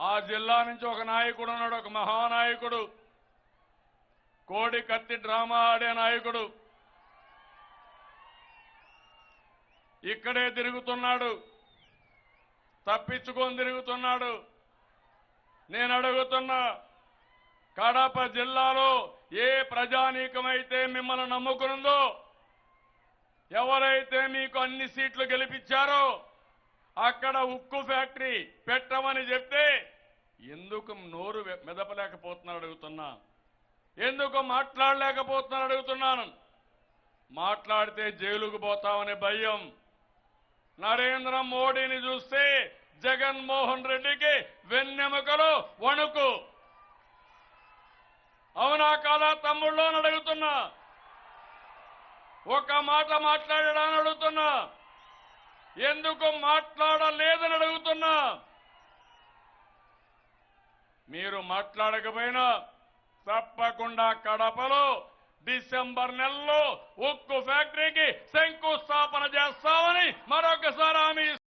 ఆ జిల్లా నుంచి ఒక నాయకుడు ఉన్నాడు ఒక మహానాయకుడు. కోడి కత్తి డ్రామా ఆడే నాయకుడు. ఇక్కడే తిరుగుతున్నాడు. తప్పించుకొని తిరుగుతున్నాడు. నేను అడుగుతున్నా కడప జిల్లాలో ఏ ప్రజానీకమైతే మిమ్మల్ని నమ్ముకునుందో ఎవరైతే మీకు అన్ని సీట్లు గెలిపించారో అక్కడ ఉక్కు ఫ్యాక్టరీ పెట్టమని చెప్తే ఎందుకు నోరు మెదపలేకపోతున్నాడు అడుగుతున్నా. ఎందుకు మాట్లాడలేకపోతున్నాను అడుగుతున్నాను. మాట్లాడితే జైలుకు పోతామనే భయం. నరేంద్ర మోడీని చూస్తే జగన్మోహన్ రెడ్డికి వెన్నెముకలు వణుకు. అవునా కాదా తమ్ముళ్ళు అని అడుగుతున్నా. ఒక మాట మాట్లాడాడని అడుగుతున్నా. ఎందుకు మాట్లాడలేదని అడుగుతున్నా? మీరు మాట్లాడకపోయినా తప్పకుండా కడపలో డిసెంబర్ నెలలో ఉక్కు ఫ్యాక్టరీకి శంకుస్థాపన చేస్తామని మరొకసారి హామీ